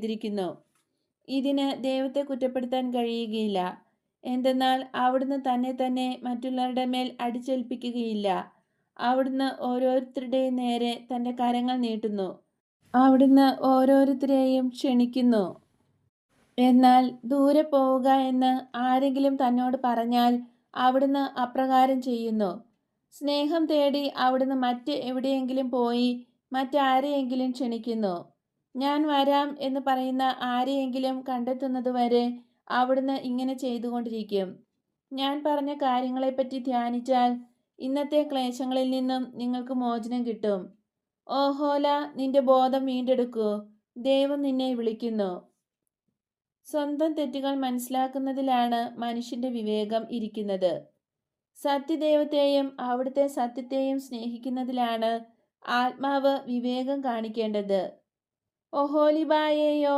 ചെയ്തിരിക്കുന്നു. ഇതിന് ദൈവത്തെ കുറ്റപ്പെടുത്താൻ കഴിയുകയില്ല. എന്തെന്നാൽ അവിടുന്ന് തന്നെ തന്നെ മറ്റുള്ളവരുടെ മേൽ അടിച്ചേൽപ്പിക്കുകയില്ല. അവിടുന്ന് ഓരോരുത്തരുടെയും നേരെ തന്റെ കരങ്ങൾ നീട്ടുന്നു. അവിടുന്ന് ഓരോരുത്തരെയും ക്ഷണിക്കുന്നു. എന്നാൽ ദൂരെ പോവുക എന്ന് ആരെങ്കിലും തന്നോട് പറഞ്ഞാൽ അവിടുന്ന് അപ്രകാരം ചെയ്യുന്നു. സ്നേഹം തേടി അവിടുന്ന് മറ്റ് എവിടെയെങ്കിലും പോയി മറ്റാരെയെങ്കിലും ക്ഷണിക്കുന്നു. ഞാൻ വരാം എന്ന് പറയുന്ന ആരെയെങ്കിലും കണ്ടെത്തുന്നതുവരെ അവിടുന്ന് ഇങ്ങനെ ചെയ്തുകൊണ്ടിരിക്കും. ഞാൻ പറഞ്ഞ കാര്യങ്ങളെപ്പറ്റി ധ്യാനിച്ചാൽ ഇന്നത്തെ ക്ലേശങ്ങളിൽ നിന്നും നിങ്ങൾക്ക് മോചനം കിട്ടും. ഓഹോല നിന്റെ ബോധം വീണ്ടെടുക്കൂ. ദൈവം നിന്നെ വിളിക്കുന്നു. സ്വന്തം തെറ്റുകൾ മനസ്സിലാക്കുന്നതിലാണ് മനുഷ്യന്റെ വിവേകം ഇരിക്കുന്നത്. സത്യദൈവത്തെയും അവിടുത്തെ സത്യത്തെയും സ്നേഹിക്കുന്നതിലാണ് ആത്മാവ് വിവേകം കാണിക്കേണ്ടത്. oh yo